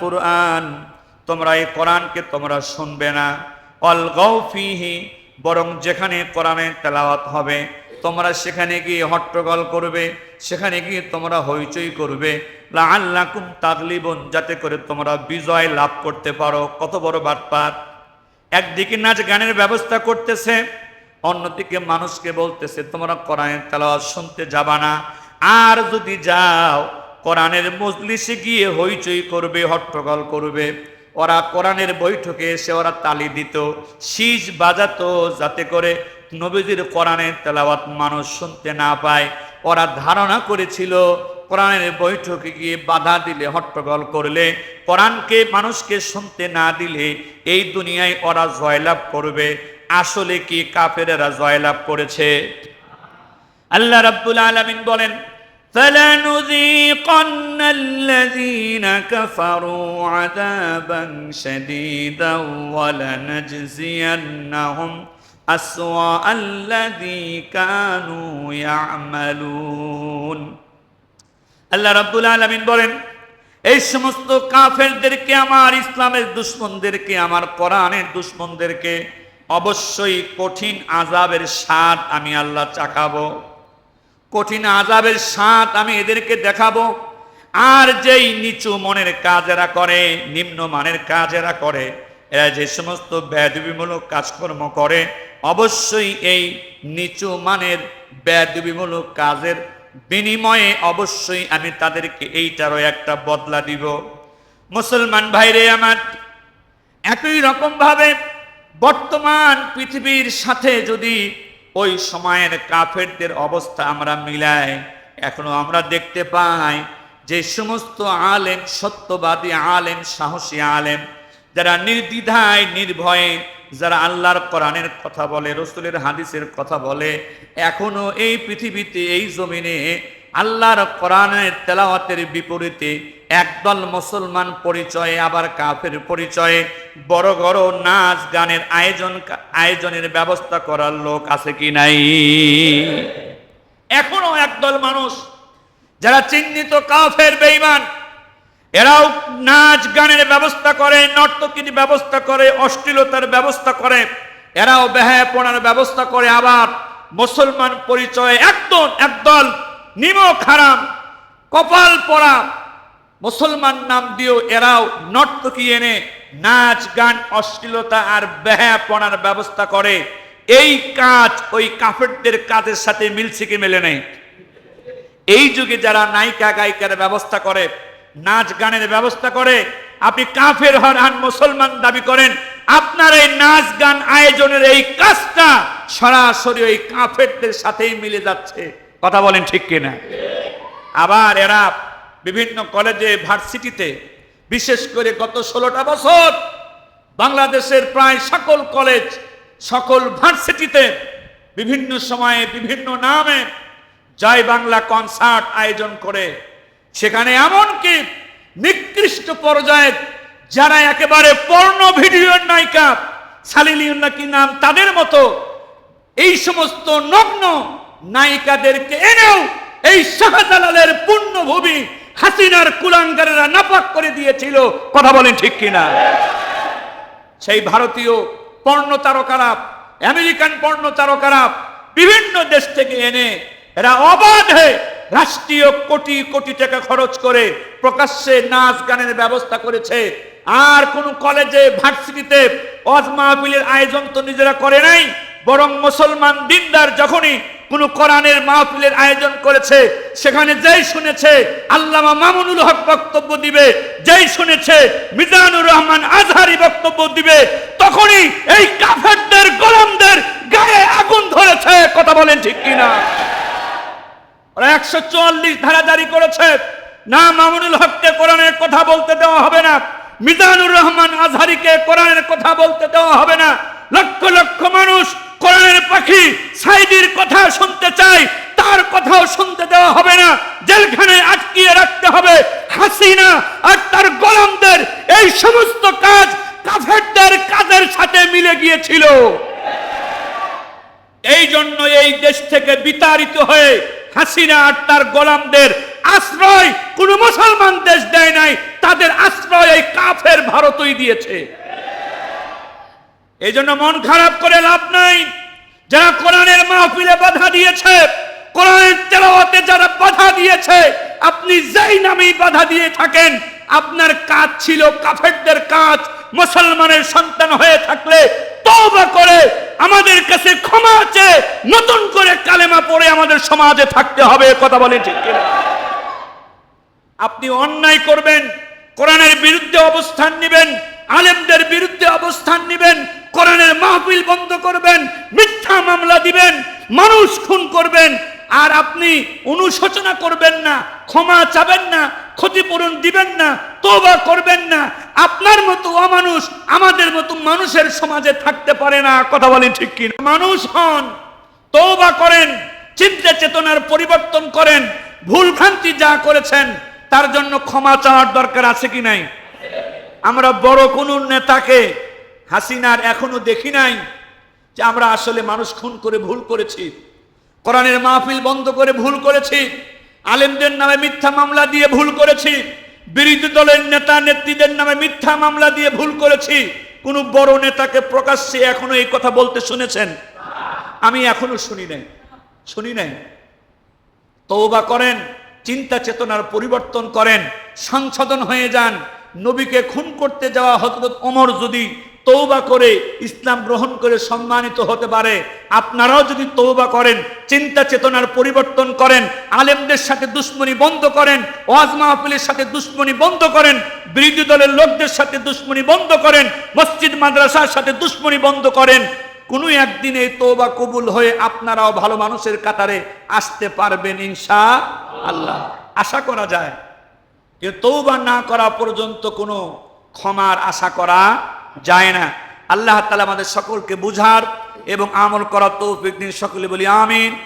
কুরআন। তোমরা এই কোরআনকে তোমরা শুনবে না। অল ফিহি, বরং যেখানে কোরআনের তেলাওয়াত হবে, তোমরা সেখানে গিয়ে হট্টগোল করবে, সেখানে গিয়ে তোমরা হইচই করবে। লাআল্লাকুম তাগলিবুন, যাতে করে তোমরা বিজয় লাভ করতে পারো। কত বড় বাটপাত একদিকে নাচ গানের ব্যবস্থা করতেছে, অন্যদিকে মানুষকে বলতেছে, তোমরা কোরআনের তেলাওয়াত শুনতে যাবা না। আর যদি যাও কোরআনের মজলিসে গিয়ে হইচই করবে, হট্টগোল করবে। ওরা কোরআনের বৈঠকে এসে ওরা তালি দিত, শীষ বাজাতো যাতে করে নবীজির কোরআনের তেলাওয়াত মানুষ শুনতে না পায়। ওরা ধারণা করেছিল, কোরআনের বৈঠকে গিয়ে বাধা দিলে, হট্টগোল করলে, কোরআনকে মানুষকে শুনতে না দিলে এই দুনিয়ায় ওরা জয়লাভ করবে। আসলে কি কাফেরেরা জয়লাভ করেছে? আল্লাহ রাব্বুল আলামিন বলেন فلنذيقن الذين كفروا عذابا شديدا ولنجزينهم أسوأ الذي كانوا يعملون আল্লাহ রাব্বুল আলামিন বলেন এই সমস্ত কাফেরদেরকে আমার ইসলামের দুশ্মনদেরকে আমার কোরআনের দুশ্মনদেরকে অবশ্যই কঠিন আজাবের স্বাদ আমি আল্লাহ চাকাবো কঠিন আজাবের স্বাদ আমি এদেরকে দেখাবো। আর যেই নিচু মনের কাজ এরা করে, নিম্ন মানের কাজ এরা করে, এরা যে সমস্ত ব্যদবিমূলক কাজকর্ম করে, অবশ্যই এই নিচু মানের ব্যদবিমূলক কাজের বিনিময়ে অবশ্যই আমি তাদেরকে এইটারও একটা বদলা দিব। মুসলমান ভাইরে আমার, একই রকম ভাবে বর্তমান পৃথিবীর সাথে যদি ওই সময়ের কাফেরদের অবস্থা আমরা মিলাই। এখনও আমরা দেখতে পাই যে সমস্ত আলেম, সত্যবাদী আলেম, সাহসী আলেম, যারা নির্দ্বিধায়, নির্ভয়ে, যারা আল্লাহর কোরআনের কথা বলে, রসুলের হাদিসের কথা বলে, এখনও এই পৃথিবীতে, এই জমিনে আল্লাহর কোরআনের তেলাওয়াতের বিপরীতে একদল মুসলমান পরিচয়ে, আবার কাফের পরিচয়ে বড় বড় নাচ গানের আয়োজন আয়োজনের ব্যবস্থা করার লোক আছে কি নাই? এখনও একদল মানুষ যারা চিহ্নিত কাফের, বেঈমান, এরাও নাচ গানের ব্যবস্থা করে, নর্তকীর ব্যবস্থা করে, অশ্লীলতার ব্যবস্থা করে, এরাও বেহায়াপনার ব্যবস্থা করে, আবার মুসলমান পরিচয়ে একদল একদল নিমক হারাম কপাল পরা, মুসলমান নাম দিয়েও এরাও নর্তকী এনে নাচ গান, অশ্লীলতা আর বেহায়াপনার ব্যবস্থা করে। এই কাজ ওই কাফেরদের কাজের সাথে মিলছে কি মেলে নেই? এই যুগে যারা নায়িকা গায়িকার ব্যবস্থা করে, নাচ গানের ব্যবস্থা করে, আপনি কাফের হন মুসলমান দাবি করেন, আপনার এই নাচ গান আয়োজনের এই কাজটা সরাসরি ওই কাফেরদের সাথেই মিলে যাচ্ছে। কথা বলেন ঠিক কিনা? আবার এরা বিভিন্ন কলেজে, ভার্সিটিতে, বিশেষ করে গত ষোলোটা বছর বাংলাদেশের প্রায় সকল কলেজ, সকল ভার্সিটিতে বিভিন্ন সময়ে, বিভিন্ন নামে জয় বাংলা কনসার্ট আয়োজন করে। সেখানে এমনকি নিকৃষ্ট পর্যায়ে যারা একেবারে পর্ণ ভিডিওর নায়িকা, সালিলিউল্লাহ কি নাম তাদের মতো, এই সমস্ত নগ্ন নায়িকাদেরকে এনেও এই শাহজালালের পুণ্যভূমি হাসিনার কুলাঙ্গারেরা নাপাক করে দিয়েছিল। কথা বলেন ঠিক কিনা? সেই ভারতীয় পর্ণ তারকারা, আমেরিকান পর্ণ তারকারা বিভিন্ন দেশ থেকে এনে এরা অবাধে রাষ্ট্রীয় কোটি কোটি টাকা খরচ করে প্রকাশ্যে নাচ গানের ব্যবস্থা করেছে। আর কোন কলেজে, ভার্সিটিতে অজ মাহফিলের আয়োজন তো নিজেরা করে নাই, বরং মুসলমান দিনদার যখনই কোন কোরআনের মাহফিলের আয়োজন করেছে, সেখানে যেই শুনেছে, আল্লামা মামুনুল হক বক্তব্য দিবে, যেই শুনেছে, মিজানুর রহমান আজহারি বক্তব্য দিবে, তখনই এই কাফেরদের, গোলামদের গায়ে আগুন ধরেছে। কথা বলেন ঠিক কিনা? ওরা একশো চুয়াল্লিশ ধারা জারি করেছে। না মামুনুল হককে কোরআনের কথা বলতে দেওয়া হবে না, মিজানুর রহমান আজহারিকে কোরআনের কথা বলতে দেওয়া হবে না। লক্ষ লক্ষ মানুষ কোরআনের পাখি সাইদির কথা শুনতে চাই তার কথাও শুনতে দেওয়া হবে না। জেলখানায় আটকিয়ে রাখতে হবে হাসিনা আর তার গোলামদের। এই সমস্ত কাজ কাফেরদের কাজের সাথে মিলে গিয়েছিল। এই জন্য এই দেশ থেকে বিতাড়িত হয়ে হাসিনা আর তার গোলামদের আশ্রয় কোন মুসলমান দেশ দেয় নাই, তাদের আশ্রয় এই কাফের ভারতই দিয়েছে। এই জন্য মন খারাপ করে লাভ নাই। যারা কোরআনের মাহফিলে বাধা দিয়েছে, কোরআনের তেলাওয়াতে যারা বাধা দিয়েছে, আপনি যেই নামেই বাধা দিয়ে থাকেন, আপনার কাজ ছিল কাফেরদের কাজ, মুসলমানের সন্তান হয়ে থাকলে তওবা করে, আমাদের কাছে ক্ষমা আছে নতুন করে কালেমা পড়ে আমাদের সমাজে থাকতে হবে কথা বলেন ঠিক আপনি অন্যায় করবেন, কোরআনের বিরুদ্ধে অবস্থান নেবেন, আলেমদের বিরুদ্ধে অবস্থান নেবেন কোরআনের মাহফিল বন্ধ করবেন, মিথ্যা মামলা দিবেন, মানুষ খুন করবেন, আর আপনি অনুশোচনা করবেন না, ক্ষমা চাবেন না, ক্ষতিপূরণ দিবেন না তোবা করবেন না। আপনার মতো অমানুষ আমাদের মতো মানুষের সমাজে থাকতে পারে না, কথা বলেন ঠিক কি মানুষ হন তৌবা করেন, চিন্তা চেতনার পরিবর্তন করেন ভুল ভ্রান্তি যা করেছেন, তার জন্য ক্ষমা চাওয়ার দরকার আছে কি নাই? আমরা বড় কোন নেতাকে হাসিনার এখনও দেখি নাই যে আমরা আসলে মানুষ খুন করে ভুল করেছি, কোরআনের মাহফিল বন্ধ করে ভুল করেছি, আলেমদের নামে মিথ্যা মামলা দিয়ে ভুল করেছি, বিরোধী দলের নেতা নেত্রীদের নামে মিথ্যা মামলা দিয়ে ভুল করেছি, কোন বড় নেতাকে প্রকাশ্যে এখনও এই কথা বলতে শুনেছেন? আমি এখনও শুনি নাই শুনি নাই। তৌবা করেন, চিন্তা চেতনার পরিবর্তন করেন, সংশোধন হয়ে যান। নবীকে খুন করতে যাওয়া হজরত ওমর যদি তৌবা করে ইসলাম গ্রহণ করে সম্মানিত হতে পারে। আপনারাও যদি তৌবা করেন, চিন্তা চেতনার পরিবর্তন করেন, আলেমদের সাথে দুশ্মনী বন্ধ করেন, ওয়াজ মাহফিলের সাথে দুশ্মনী বন্ধ করেন, বিরোধী দলের লোকদের সাথে দুশ্মনী বন্ধ করেন, মসজিদ মাদ্রাসার সাথে দুশ্মনী বন্ধ করেন, কোনো একদিন এই তৌবা কবুল হয়ে আপনারাও ভালো মানুষের কাতারে আসতে পারবেন ইনশা আল্লাহ আশা করা যায়, যে তৌবা না করা পর্যন্ত কোনো ক্ষমার আশা করা যায় না। আল্লাহ তালা আমাদের সকলকে বুঝার এবং আমল করা তৌফিক দিন। সকলে বলি আমিন।